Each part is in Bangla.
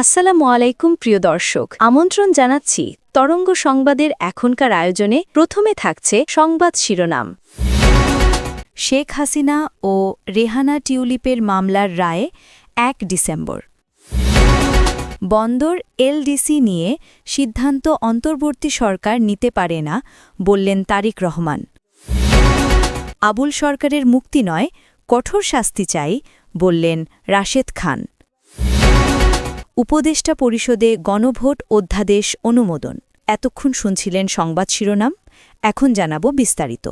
আসসালামু আলাইকুম, প্রিয় দর্শক। আমন্ত্রণ জানাচ্ছি তরঙ্গ সংবাদের এখনকার আয়োজনে। প্রথমে থাকছে সংবাদ শিরোনাম। শেখ হাসিনা ও রেহানা টিউলিপের মামলার রায়ে এক ডিসেম্বর। বন্দর এলডিসি নিয়ে সিদ্ধান্ত অন্তর্বর্তী সরকার নিতে পারে না, বললেন তারিক রহমান। আবুল সরকারের মুক্তি নয়, কঠোর শাস্তি চাই, বললেন রাশেদ খান। উপদেষ্টা পরিষদে গণভোট অধ্যাদেশ অনুমোদন। এতক্ষণ শুনছিলেন সংবাদ শিরোনাম, এখন জানাব বিস্তারিত।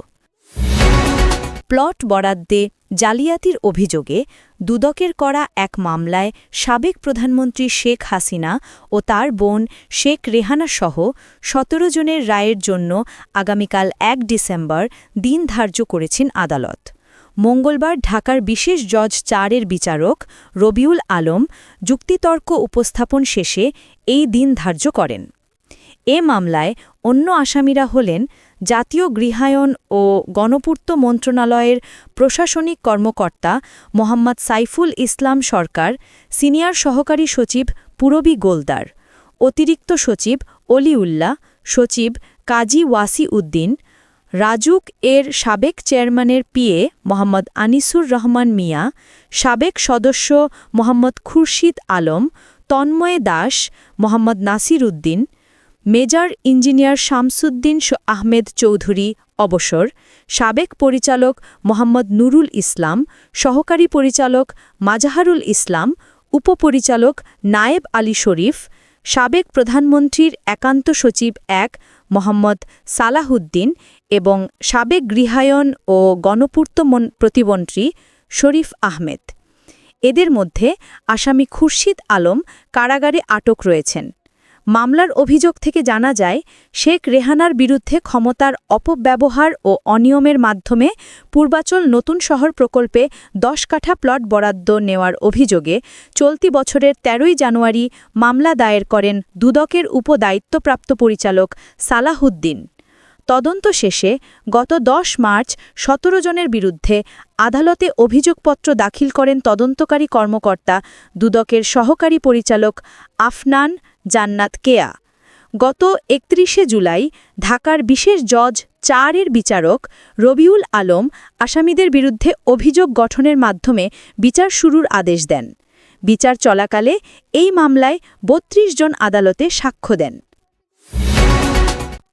প্লট বরাদ্দে জালিয়াতির অভিযোগে দুদকের করা এক মামলায় সাবেক প্রধানমন্ত্রী শেখ হাসিনা ও তার বোন শেখ রেহানা সহ সতেরো জনের রায়ের জন্য আগামীকাল এক ডিসেম্বর দিন ধার্য করেছেন আদালত। মঙ্গলবার ঢাকার বিশেষ জজ চারের বিচারক রবিউল আলম যুক্তিতর্ক উপস্থাপন শেষে এই দিন ধার্য করেন। এ মামলায় অন্য আসামিরা হলেন জাতীয় গৃহায়ন ও গণপূর্ত মন্ত্রণালয়ের প্রশাসনিক কর্মকর্তা মোহাম্মদ সাইফুল ইসলাম সরকার, সিনিয়র সহকারী সচিব পুরবী গোলদার, অতিরিক্ত সচিব অলিউল্লাহ, সচিব কাজী ওয়াসি উদ্দিন রাজুক এর সাবেক চেয়ারম্যানের পিএ মোহাম্মদ আনিসুর রহমান মিয়া, সাবেক সদস্য মোহাম্মদ খুরশিদ আলম, তন্ময় দাস, মোহাম্মদ নাসির উদ্দিন, মেজর ইঞ্জিনিয়ার শামসুদ্দিন আহমেদ চৌধুরী অবসর, সাবেক পরিচালক মোহাম্মদ নুরুল ইসলাম, সহকারী পরিচালক মাজাহারুল ইসলাম, উপপরিচালক নায়েব আলী শরীফ সাবেক প্রধানমন্ত্রীর একান্ত সচিব এক, মোহাম্মদ সালাহুদ্দিন এবং সাবেক গৃহায়ন ও গণপূর্ত প্রতিমন্ত্রী শরীফ আহমেদ। এদের মধ্যে আসামি খুরশিদ আলম কারাগারে আটক রয়েছেন। মামলার অভিযোগ থেকে জানা যায়, শেখ রেহানার বিরুদ্ধে ক্ষমতার অপব্যবহার ও অনিয়মের মাধ্যমে পূর্বাচল নতুন শহর প্রকল্পে দশ কাঠা প্লট বরাদ্দ নেওয়ার অভিযোগে চলতি বছরের ১৩ই জানুয়ারি মামলা দায়ের করেন দুদকের উপদায়িত্বপ্রাপ্ত পরিচালক সালাহুদ্দিন তদন্ত শেষে গত ১০ মার্চ সতেরো জনের বিরুদ্ধে আদালতে অভিযোগপত্র দাখিল করেন তদন্তকারী কর্মকর্তা, দুদকের সহকারী পরিচালক আফনান জান্নাত কেয়া। গত একত্রিশে জুলাই ঢাকার বিশেষ জজ চারের বিচারক রবিউল আলম আসামিদের বিরুদ্ধে অভিযোগ গঠনের মাধ্যমে বিচার শুরুর আদেশ দেন। বিচার চলাকালে এই মামলায় ৩২ জন আদালতে সাক্ষ্য দেন।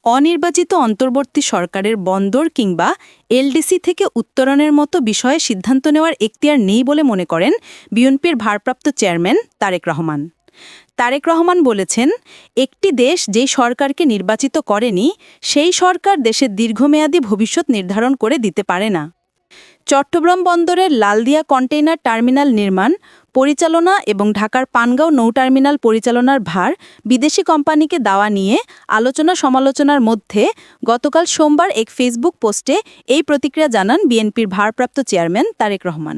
অনির্বাচিত অন্তর্বর্তী সরকারের বন্দর কিংবা এলডিসি থেকে উত্তরণের মতো বিষয়ে সিদ্ধান্ত নেওয়ার এখতিয়ার নেই বলে মনে করেন বিএনপির ভারপ্রাপ্ত চেয়ারম্যান তারেক রহমান। তারেক রহমান বলেছেন, একটি দেশ যেই সরকারকে নির্বাচিত করেনি, সেই সরকার দেশের দীর্ঘমেয়াদী ভবিষ্যৎ নির্ধারণ করে দিতে পারে না। চট্টগ্রাম বন্দরের লালদিয়া কন্টেইনার টার্মিনাল নির্মাণ পরিচালনা এবং ঢাকার পানগাঁও নৌ টার্মিনাল পরিচালনার ভার বিদেশি কোম্পানিকে দেওয়া নিয়ে আলোচনা সমালোচনার মধ্যে গতকাল সোমবার এক ফেসবুক পোস্টে এই প্রতিক্রিয়া জানান বিএনপির ভারপ্রাপ্ত চেয়ারম্যান তারেক রহমান।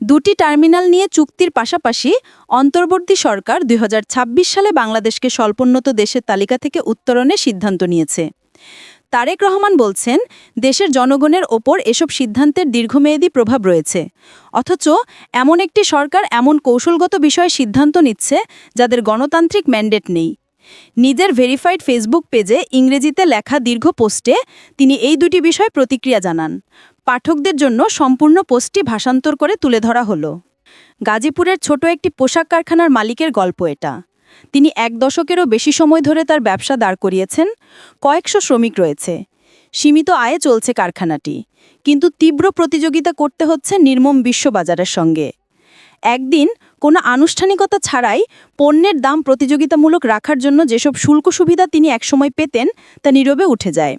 দুটি টার্মিনাল নিয়ে চুক্তির পাশাপাশি অন্তর্বর্তী সরকার দুই হাজার ছাব্বিশ সালে বাংলাদেশকে স্বল্পোন্নত দেশের তালিকা থেকে উত্তরণে সিদ্ধান্ত নিয়েছে। তারেক রহমান বলছেন, দেশের জনগণের ওপর এসব সিদ্ধান্তের দীর্ঘমেয়াদী প্রভাব রয়েছে। অথচ এমন একটি সরকার এমন কৌশলগত বিষয়ে সিদ্ধান্ত নিচ্ছে যাদের গণতান্ত্রিক ম্যান্ডেট নেই। নিজের ভেরিফাইড ফেসবুক পেজে ইংরেজিতে লেখা দীর্ঘ পোস্টে তিনি এই দুটি বিষয় প্রতিক্রিয়া জানান। পাঠকদের জন্য সম্পূর্ণ পোস্টটি ভাষান্তর করে তুলে ধরা হলো। গাজীপুরের ছোট একটি পোশাক কারখানার মালিকের গল্প এটা। তিনি এক দশকেরও বেশি সময় ধরে তার ব্যবসা দাঁড় করিয়েছেন, কয়েকশো শ্রমিক রয়েছে। সীমিত আয়ে চলছে কারখানাটি, কিন্তু তীব্র প্রতিযোগিতা করতে হচ্ছে নির্মম বিশ্ববাজারের সঙ্গে। একদিন কোনো আনুষ্ঠানিকতা ছাড়াই পণ্যের দাম প্রতিযোগিতামূলক রাখার জন্য যেসব শুল্ক সুবিধা তিনি একসময় পেতেন তা নীরবে উঠে যায়।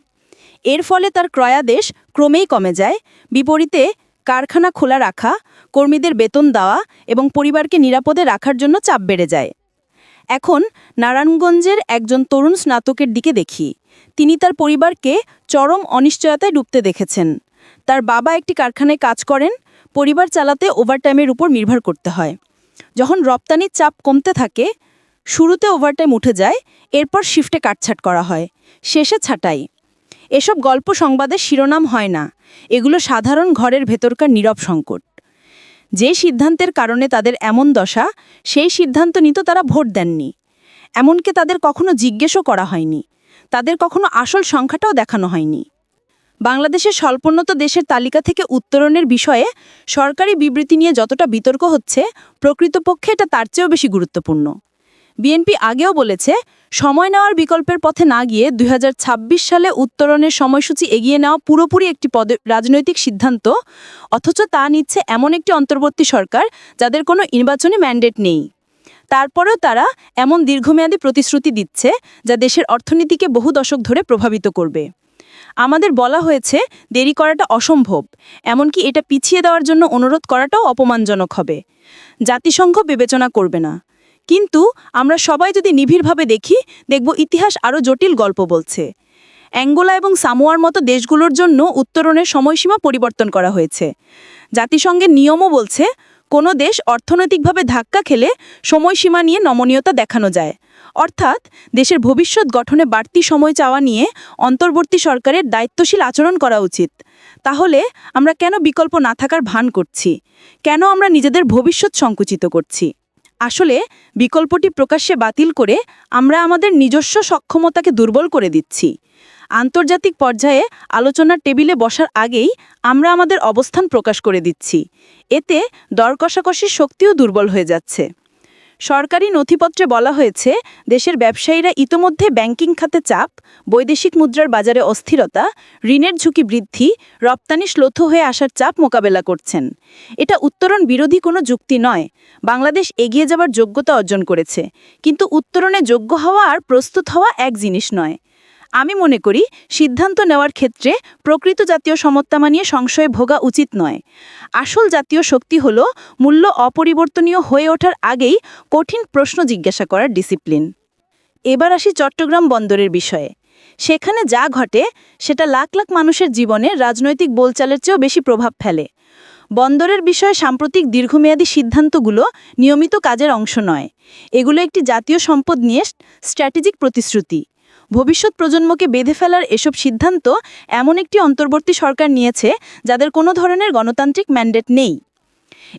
এর ফলে তার ক্রয়াদেশ ক্রমেই কমে যায়। বিপরীতে কারখানা খোলা রাখা, কর্মীদের বেতন দেওয়া এবং পরিবারকে নিরাপদে রাখার জন্য চাপ বেড়ে যায়। এখন নারায়ণগঞ্জের একজন তরুণ স্নাতকের দিকে দেখি। তিনি তার পরিবারকে চরম অনিশ্চয়তায় ডুবতে দেখেছেন। তার বাবা একটি কারখানায় কাজ করেন, পরিবার চালাতে ওভারটাইমের উপর নির্ভর করতে হয়। যখন রপ্তানির চাপ কমতে থাকে, শুরুতে ওভারটাইম উঠে যায়, এরপর শিফটে কাটছাট করা হয়, শেষে ছাটাই। এসব গল্প সংবাদের শিরোনাম হয় না। এগুলো সাধারণ ঘরের ভেতরকার নীরব সংকট। যে সিদ্ধান্তের কারণে তাদের এমন দশা, সেই সিদ্ধান্ত নিতে তারা ভোট দেননি। এমনকি তাদের কখনো জিজ্ঞেসও করা হয়নি। তাদের কখনো আসল সংখ্যাটাও দেখানো হয়নি। বাংলাদেশের স্বল্পোন্নত দেশের তালিকা থেকে উত্তরণের বিষয়ে সরকারি বিবৃতি নিয়ে যতটা বিতর্ক হচ্ছে, প্রকৃতপক্ষে এটা তার চেয়েও বেশি গুরুত্বপূর্ণ। বিএনপি আগেও বলেছে, সময় নেওয়ার বিকল্পের পথে না গিয়ে দুই হাজার ছাব্বিশ সালে উত্তরণের সময়সূচি এগিয়ে নেওয়া পুরোপুরি একটি পদে রাজনৈতিক সিদ্ধান্ত, অথচ তা নিচ্ছে এমন একটি অন্তর্বর্তী সরকার যাদের কোনো নির্বাচনী ম্যান্ডেট নেই। তারপরেও তারা এমন দীর্ঘমেয়াদী প্রতিশ্রুতি দিচ্ছে যা দেশের অর্থনীতিকে বহু দশক ধরে প্রভাবিত করবে। আমাদের বলা হয়েছে, দেরি করাটা অসম্ভব, এমনকি এটা পিছিয়ে দেওয়ার জন্য অনুরোধ করাটাও অপমানজনক হবে। জাতিসংঘ বিবেচনা করবে না। কিন্তু আমরা সবাই যদি নিবিড়ভাবে দেখি, দেখব ইতিহাস আরও জটিল গল্প বলছে। অ্যাঙ্গোলা এবং সামোয়ার মতো দেশগুলোর জন্য উত্তরণের সময়সীমা পরিবর্তন করা হয়েছে। জাতিসংঘের নিয়মও বলছে, কোনো দেশ অর্থনৈতিকভাবে ধাক্কা খেলে সময়সীমা নিয়ে নমনীয়তা দেখানো যায়। অর্থাৎ, দেশের ভবিষ্যৎ গঠনে বাড়তি সময় চাওয়া নিয়ে অন্তর্বর্তী সরকারের দায়িত্বশীল আচরণ করা উচিত। তাহলে আমরা কেন বিকল্প না থাকার ভান করছি? কেন আমরা নিজেদের ভবিষ্যৎ সংকুচিত করছি? আসলে বিকল্পটি প্রকাশ্যে বাতিল করে আমরা আমাদের নিজস্ব সক্ষমতাকে দুর্বল করে দিচ্ছি। আন্তর্জাতিক পর্যায়ে আলোচনার টেবিলে বসার আগেই আমরা আমাদের অবস্থান প্রকাশ করে দিচ্ছি। এতে দর কষাকষির শক্তিও দুর্বল হয়ে যাচ্ছে। সরকারি নথিপত্রে বলা হয়েছে, দেশের ব্যবসায়ীরা ইতোমধ্যে ব্যাংকিং খাতে চাপ, বৈদেশিক মুদ্রার বাজারে অস্থিরতা, ঋণের ঝুঁকি বৃদ্ধি, রপ্তানি শ্লথ হয়ে আসার চাপ মোকাবেলা করছেন। এটা উত্তরণ বিরোধী কোনো যুক্তি নয়। বাংলাদেশ এগিয়ে যাবার যোগ্যতা অর্জন করেছে। কিন্তু উত্তরণে যোগ্য হওয়া আর প্রস্তুত হওয়া এক জিনিস নয়। আমি মনে করি সিদ্ধান্ত নেওয়ার ক্ষেত্রে প্রকৃত জাতীয় সমত্তামা নিয়ে সংশয়ে ভোগা উচিত নয়। আসল জাতীয় শক্তি হল মূল্য অপরিবর্তনীয় হয়ে ওঠার আগেই কঠিন প্রশ্ন জিজ্ঞাসা করার ডিসিপ্লিন। এবার আসি চট্টগ্রাম বন্দরের বিষয়ে। সেখানে যা ঘটে, সেটা লাখ লাখ মানুষের জীবনে রাজনৈতিক বোলচালের চেয়েও বেশি প্রভাব ফেলে। বন্দরের বিষয়ে সাম্প্রতিক দীর্ঘমেয়াদী সিদ্ধান্তগুলো নিয়মিত কাজের অংশ নয়। এগুলো একটি জাতীয় সম্পদ নিয়ে স্ট্র্যাটেজিক প্রতিশ্রুতি। ভবিষ্যৎ প্রজন্মকে বেঁধে ফেলার এসব সিদ্ধান্ত এমন একটি অন্তর্বর্তী সরকার নিয়েছে যাদের কোনো ধরনের গণতান্ত্রিক ম্যান্ডেট নেই।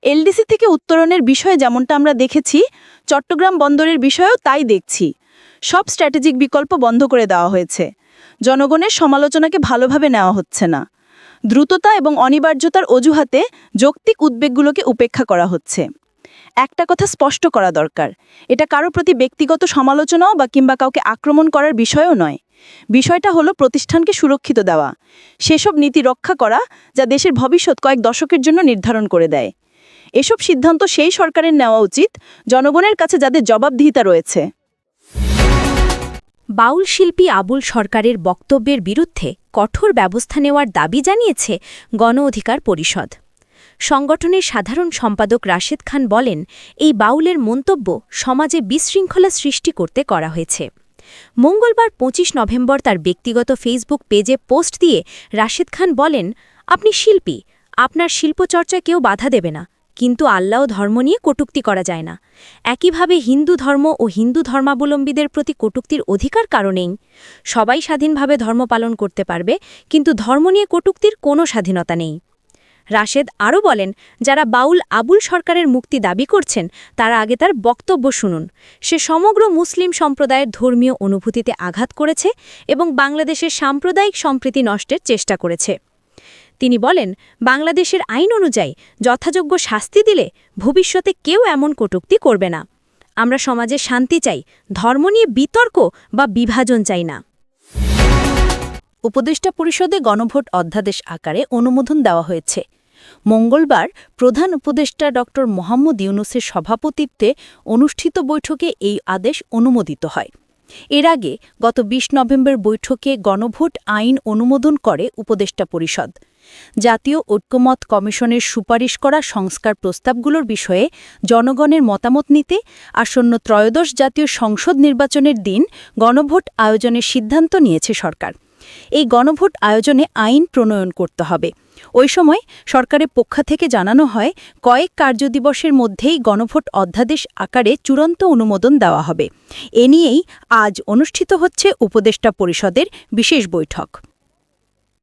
এলডিসি থেকে উত্তরণের বিষয়ে যেমনটা আমরা দেখেছি, চট্টগ্রাম বন্দরের বিষয়েও তাই দেখছি। সব স্ট্র্যাটেজিক বিকল্প বন্ধ করে দেওয়া হয়েছে। জনগণের সমালোচনাকে ভালোভাবে নেওয়া হচ্ছে না। দ্রুততা এবং অনিবার্যতার অজুহাতে যৌক্তিক উদ্বেগগুলোকে উপেক্ষা করা হচ্ছে। একটা কথা স্পষ্ট করা দরকার। এটা কারও প্রতি ব্যক্তিগত সমালোচনাও বা কিংবা কাউকে আক্রমণ করার বিষয়ও নয়। বিষয়টা হলো প্রতিষ্ঠানকে সুরক্ষিত দেওয়া। সেসব নীতি রক্ষা করা যা দেশের ভবিষ্যৎ কয়েক দশকের জন্য নির্ধারণ করে দেয়। এসব সিদ্ধান্ত সেই সরকারের নেওয়া উচিত, জনগণের কাছে যাদের জবাবদিহিতা রয়েছে। বাউল শিল্পী আবুল সরকারের বক্তব্যের বিরুদ্ধে কঠোর ব্যবস্থা নেওয়ার দাবি জানিয়েছে গণ অধিকার পরিষদ। সংগঠনের সাধারণ সম্পাদক রাশেদ খান বলেন, এই বাউলের মন্তব্য সমাজে বিশৃঙ্খলা সৃষ্টি করতে করা হয়েছে। মঙ্গলবার ২৫ নভেম্বর তার ব্যক্তিগত ফেসবুক পেজে পোস্ট দিয়ে রাশেদ খান বলেন, আপনি শিল্পী, আপনার শিল্পচর্চা কেউ বাধা দেবে না, কিন্তু আল্লাহ ধর্ম নিয়ে কটুক্তি করা যায় না। একইভাবে হিন্দু ধর্ম ও হিন্দু ধর্মাবলম্বীদের প্রতি কটুক্তির অধিকার কারণেই সবাই স্বাধীনভাবে ধর্ম পালন করতে পারবে, কিন্তু ধর্ম নিয়ে কটুক্তির কোনো স্বাধীনতা নেই। রাশেদ আরও বলেন, যারা বাউল আবুল সরকারের মুক্তি দাবি করছেন, তারা আগে তার বক্তব্য শুনুন। সে সমগ্র মুসলিম সম্প্রদায়ের ধর্মীয় অনুভূতিতে আঘাত করেছে এবং বাংলাদেশের সাম্প্রদায়িক সম্প্রীতি নষ্টের চেষ্টা করেছে। তিনি বলেন, বাংলাদেশের আইন অনুযায়ী যথাযোগ্য শাস্তি দিলে ভবিষ্যতে কেউ এমন কটূক্তি করবে না। আমরা সমাজে শান্তি চাই, ধর্ম নিয়ে বিতর্ক বা বিভাজন চাই না। উপদেষ্টা পরিষদে গণভোট অধ্যাদেশ আকারে অনুমোদন দেওয়া হয়েছে। মঙ্গলবার প্রধান উপদেষ্টা ড মোহাম্মদ ইউনুসের সভাপতিত্বে অনুষ্ঠিত বৈঠকে এই আদেশ অনুমোদিত হয়। এর আগে গত ২০ নভেম্বর বৈঠকে গণভোট আইন অনুমোদন করে উপদেষ্টা পরিষদ। জাতীয় ঐক্যমত কমিশনের সুপারিশ করা সংস্কার প্রস্তাবগুলোর বিষয়ে জনগণের মতামত নিতে আসন্ন ত্রয়োদশ জাতীয় সংসদ নির্বাচনের দিন গণভোট আয়োজনের সিদ্ধান্ত নিয়েছে সরকার। এই গণভোট আয়োজনে আইন প্রণয়ন করতে হবে। ওই সময় সরকারের পক্ষ থেকে জানানো হয়, কয়েক কার্যদিবসের মধ্যেই গণভোট অধ্যাদেশ আকারে চূড়ান্ত অনুমোদন দেওয়া হবে। এ নিয়েই আজ অনুষ্ঠিত হচ্ছে উপদেষ্টা পরিষদের বিশেষ বৈঠক।